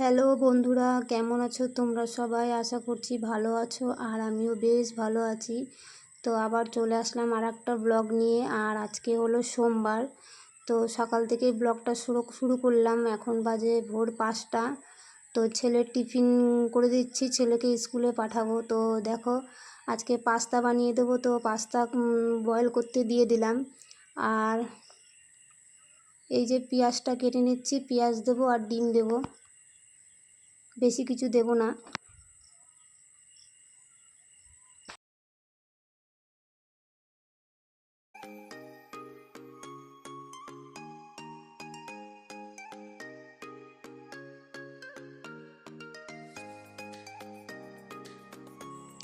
Hello বন্ধুরা, কেমন আছো তোমরা সবাই? আশা করছি ভালো আছো আর আমিও বেশ ভালো আছি। তো আবার চলে আসলাম আর একটা ব্লগ নিয়ে আর আজকে হলো সোমবার। তো সকাল থেকে ব্লগটা শুরু শুরু করলাম। এখন বাজে ভোর পাঁচটা। তো ছেলের টিফিন করে দিচ্ছি, ছেলেকে স্কুলে পাঠাবো। তো দেখো, আজকে পাস্তা বানিয়ে দেবো। তো পাস্তা বয়েল করতে দিয়ে দিলাম। আর এই যে পেঁয়াজটা কেটে নিচ্ছি, পেঁয়াজ দেবো আর ডিম দেবো। বেশি কিছু দেব না।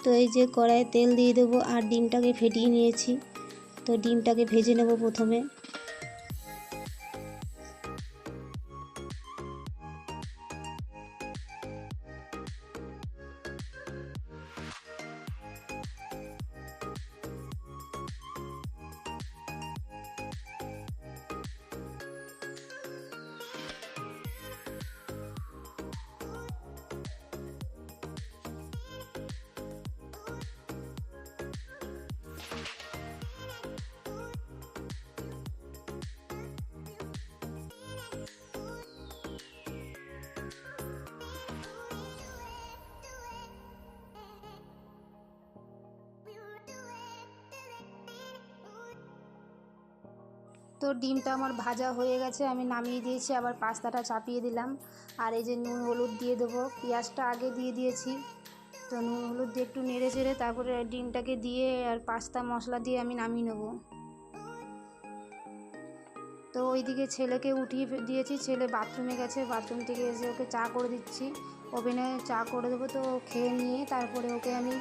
তো এই যে কড়াইয়ে তেল দিয়ে দেবো আর ডিমটাকে ফেটিয়ে নিয়েছি। তো ডিমটাকে ভেজে নেব প্রথমে। তো ডিমটা আমার ভাজা হয়ে গেছে, আমি নামিয়ে দিয়েছি, আবার পাস্তাটা চাপিয়ে দিলাম। আর এই যে নুন হলুদ দিয়ে দেবো, পেঁয়াজটা আগে দিয়ে দিয়েছি। তো নুন হলুদ দিয়ে একটু নেড়ে চেড়ে তারপরে ডিমটাকে দিয়ে আর পাস্তা মশলা দিয়ে আমি নামিয়ে নেব। তো ওইদিকে ছেলেকে উঠিয়ে দিয়েছি, ছেলে বাথরুমে গেছে, বাথরুম থেকে এসে ওকে চা করে দিচ্ছি। ওভেনে চা করে দেবো তো খেয়ে নিয়ে তারপরে ওকে আমি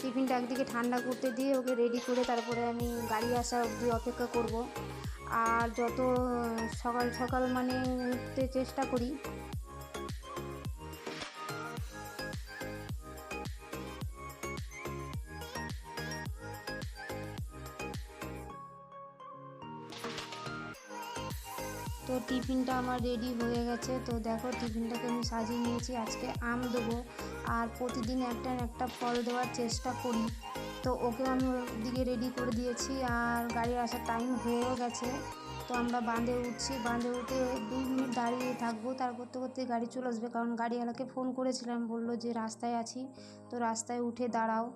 টিফিনটা একদিকে ঠান্ডা করতে দিয়ে ওকে রেডি করে তারপরে আমি গাড়ি আসা অবধি অপেক্ষা করব। আর যত, সকাল সকাল মানে উঠতে চেষ্টা করি। তো টিফিনটা আমার রেডি হয়ে গেছে। তো দেখো, টিফিনটাকে আমি সাজিয়ে নিয়েছি। আজকে আম দেবো। আর প্রতিদিন একটা একটা ফল দেওয়ার চেষ্টা করি। তো ওকে আমি দিকে রেডি করে দিয়েছি আর গাড়ি আসার টাইম হয়েও গেছে। তো আমরা বাঁধে উঠছি, বাঁধে উঠে দু মিনিট দাঁড়িয়ে থাকব। তার করতে করতে গাড়ি চলে আসবে কারণ গাড়িওয়ালাকে ফোন করেছিলাম, বলল যে রাস্তায় আছি, তো রাস্তায় উঠে দাঁড়াও।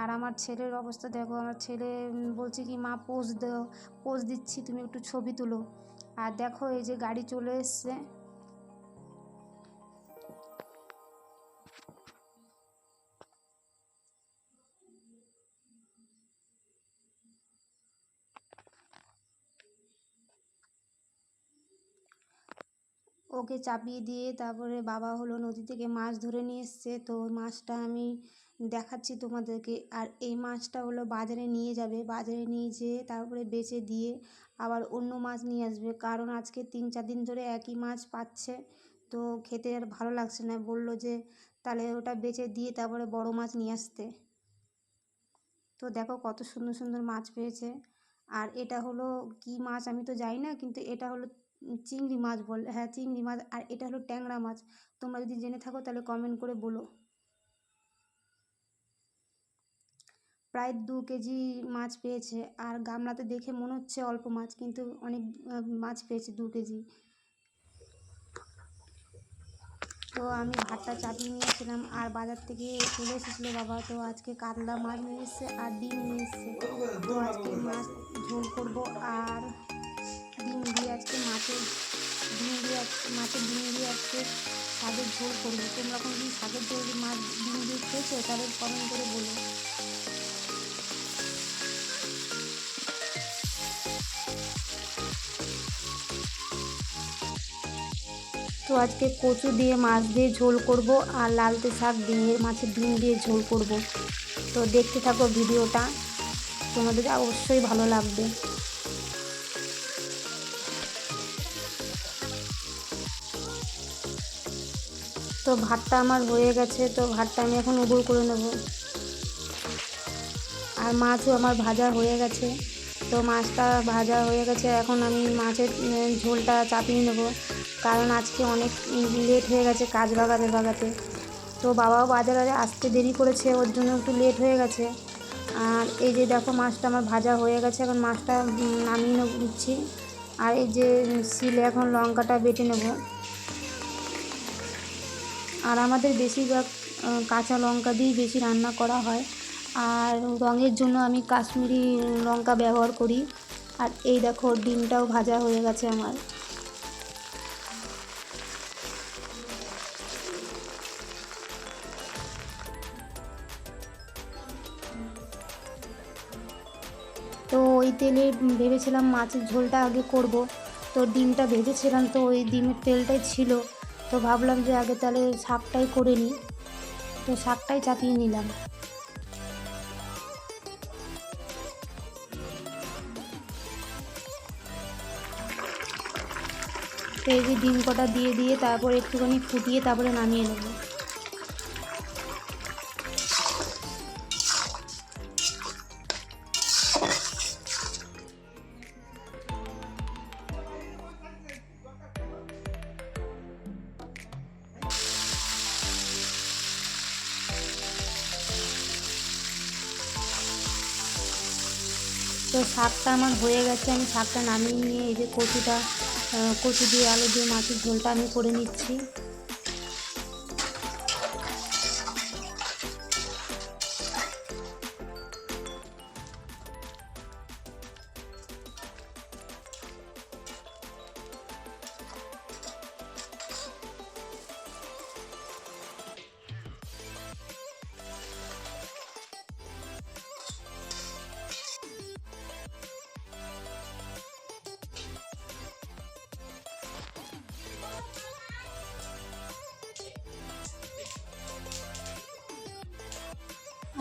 আর আমার ছেলের অবস্থা দেখো, আমার ছেলে বলছে কি, মা পোজ দাও পোজ দিচ্ছি, তুমি একটু ছবি তুলো। আর দেখো এই যে গাড়ি চলে এসছে। ওকে চাপিয়ে দিয়ে তারপরে বাবা হলো নদী থেকে মাছ ধরে নিয়ে এসছে। তো মাছটা আমি দেখাচ্ছি তোমাদেরকে। আর এই মাছটা হলো বাজারে নিয়ে যাবে। বাজারে নিয়ে যেয়ে তারপরে বেচে দিয়ে আবার অন্য মাছ নিয়ে আসবে। কারণ আজকে তিন চার দিন ধরে একই মাছ পাচ্ছে। তো খেতে আর ভালো লাগছে না। বলল যে, তাহলে ওটা বেচে দিয়ে তারপরে বড় মাছ নিয়ে আসতে। তো দেখো কত সুন্দর সুন্দর মাছ পেয়েছে। আর এটা হলো কি মাছ আমি তো জানি না, কিন্তু এটা হলো চিংড়ি মাছ বল হ্যাঁ চিংড়ি মাছ, আর এটা হলো ট্যাংরা মাছ। তোমরা যদি জেনে থাকো, তাহলে কমেন্ট করে বলো। প্রায় দু কেজি মাছ পেয়েছে, আর গামলাতে দেখে মনে হচ্ছে অল্প মাছ, কিন্তু অনেক মাছ পেয়েছে দু কেজি। তো আমি ভাতটা চাপিয়ে নিয়েছিলাম, আর বাজার থেকে চলে এসেছিল বাবা। তো আজকে কাতলা মাছ নিয়ে এসছে আর ডিম নিয়ে এসছে। তো আজকে মাছ ঝোল করব, আর ডিম দিয়ে আজকে, মাছের ডিম দিয়ে মাছের ডিম দিয়ে আজকে শাকের ঝোল করব। তোমরা কোনো দিন শাকের ঝোল মাছ ডিম দিয়ে খেয়েছো তাহলে কমেন্ট করে বলো। তো আজকে কচু দিয়ে মাছ দিয়ে ঝোল করব আর লালতে শাক দিয়ে মাছের ডিম দিয়ে ঝোল করব। তো দেখতে থাকো ভিডিওটা, তোমাদের অবশ্যই ভালো লাগবে। তো ভাতটা আমার হয়ে গেছে, তো ভাতটা আমি এখন উবুর করে নেব। আর মাছও আমার ভাজা হয়ে গেছে, তো মাছটা ভাজা হয়ে গেছে, এখন আমি মাছের ঝোলটা চাপিয়ে নেব। কারণ আজকে অনেক লেট হয়ে গেছে কাজ বাগাতে বাগাতে। তো বাবাও বাজারে আসতে দেরি করেছে, ওর জন্য একটু লেট হয়ে গেছে। আর এই যে দেখো মাছটা আমার ভাজা হয়ে গেছে, এখন মাছটা নামিয়ে নিচ্ছি। আর এই যে শিলে এখন লঙ্কাটা বেটে নেব। আর আমাদের বেশিরভাগ কাঁচা লঙ্কা দিয়েই বেশি রান্না করা হয়। আর রঙের জন্য আমি কাশ্মীরি লঙ্কা ব্যবহার করি। আর এই দেখো, ডিমটাও ভাজা হয়ে গেছে আমার। তো ওই তেলে ভেবেছিলাম মাছের ঝোলটা আগে করব। তো ডিমটা ভেজেছিলাম, তো ওই ডিমের তেলটাই ছিল। তো ভাবলাম যে আগে তাহলে শাকটাই করে নিই। তো শাকটাই চাপিয়ে নিলাম। তো এই যে ডিম কটা দিয়ে দিয়ে তারপরে একটুখানি ফুটিয়ে তারপরে নামিয়ে নেব। তো শাকটা আমার হয়ে গেছে, আমি শাকটা নামিয়ে নিয়ে এই যে কচুটা কচু দিয়ে আলু দিয়ে মাছের ঝোলটা আমি করে নিচ্ছি।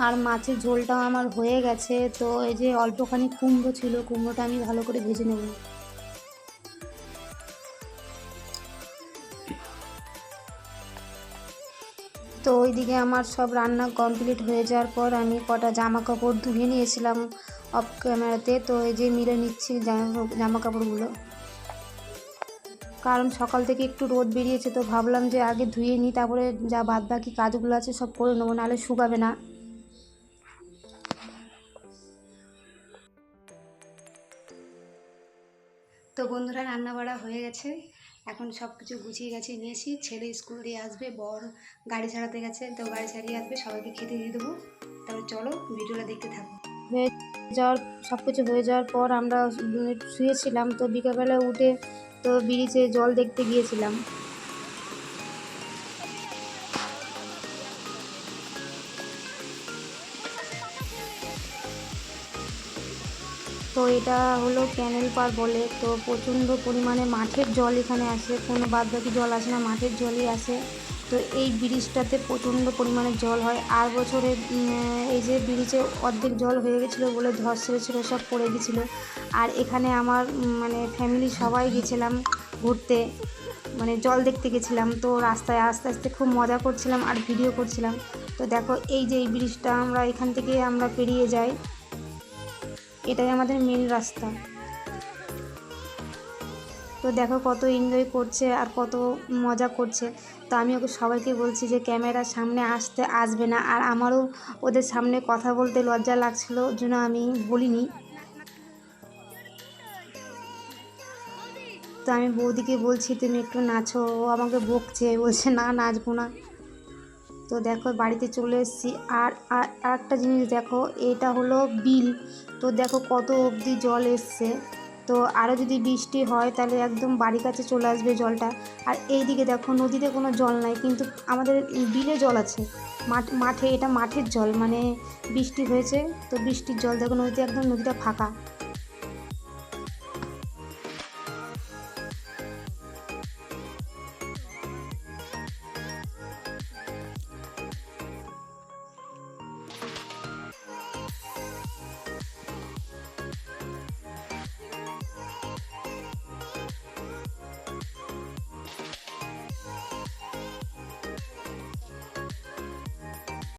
আর মাছের ঝোলটাও আমার হয়ে গেছে, তো এই যে অল্পখানি কুমড়ো ছিল, কুমড়োটা আমি ভালো করে ভেজে নেব। তো ওইদিকে আমার সব রান্না কমপ্লিট হয়ে যাওয়ার পর আমি কটা জামা কাপড় ধুয়ে নিয়েছিলাম অফ ক্যামেরাতে তো এই যে মিলে নিচ্ছি জামা কাপড়গুলো কারণ সকাল থেকে একটু রোদ বেরিয়েছে, তো ভাবলাম যে আগে ধুয়ে নিই, তারপরে যা বাদ বাকি কাজগুলো আছে সব করে নেব, নাহলে শুকাবে না। তো বন্ধুরা রান্না বাড়া হয়ে গেছে। এখন সব কিছু গুছিয়ে গাছিয়ে নিয়েছি। ছেলে স্কুল দিয়ে আসবে, বর গাড়ি ছাড়াতে গেছে, তো গাড়ি ছাড়িয়ে আসবে, সবাইকে খেতে দিয়ে দেবো। তারপর চলো ভিডিওটা দেখতে থাকো। হয়ে যাওয়ার সব কিছু হয়ে যাওয়ার পর আমরা শুয়েছিলাম তো বিকালবেলা উঠে তো ব্রিজে জল দেখতে গিয়েছিলাম। তো এটা হলো ক্যানেল পার বলে। তো প্রচণ্ড পরিমাণে মাঠের জল এখানে আসে। কোনো বাদ বাকি জল আসে না, মাঠের জলই আসে। তো এই ব্রিজটাতে প্রচণ্ড পরিমাণে জল হয়। আর বছরে এই যে ব্রিজে অর্ধেক জল হয়ে গেছিল বলে ধস ছেড়েছিলো, সব পড়ে গেছিল। আর এখানে আমার মানে ফ্যামিলি সবাই গেছিলাম ঘুরতে। মানে জল দেখতে গেছিলাম। তো রাস্তায় আস্তে আস্তে খুব মজা করছিলাম আর ভিডিও করছিলাম। তো দেখো, এই যে এই ব্রিজটা আমরা এখান থেকে আমরা পেরিয়ে যাই। এটাই আমাদের মেন রাস্তা। তো দেখো কত এনজয় করছে আর কত মজা করছে। তো আমি ওকে সবাইকে বলছি যে ক্যামেরার সামনে আসতে আসবে না। আর আমারও ওদের সামনে কথা বলতে লজ্জা লাগছিল, ওর জন্য আমি বলিনি। তো আমি বৌদিকে বলছি, তুমি একটু নাচো। ও আমাকে বকছে, বলছে, না, নাচবো না। তো দেখো, বাড়িতে চলে এসেছি। আর আর একটা জিনিস দেখো, এটা হলো বিল। তো দেখো কত অবধি জল এসছে। তো আরও যদি বৃষ্টি হয়, তাহলে একদম বাড়ির কাছে চলে আসবে জলটা। আর এই দিকে দেখো, নদীতে কোনো জল নাই, কিন্তু আমাদের বিলে জল আছে। মাঠ, মাঠে, এটা মাঠের জল মানে বৃষ্টি হয়েছে। তো বৃষ্টির জল দেখো, নদীতে একদম নদীটা ফাঁকা।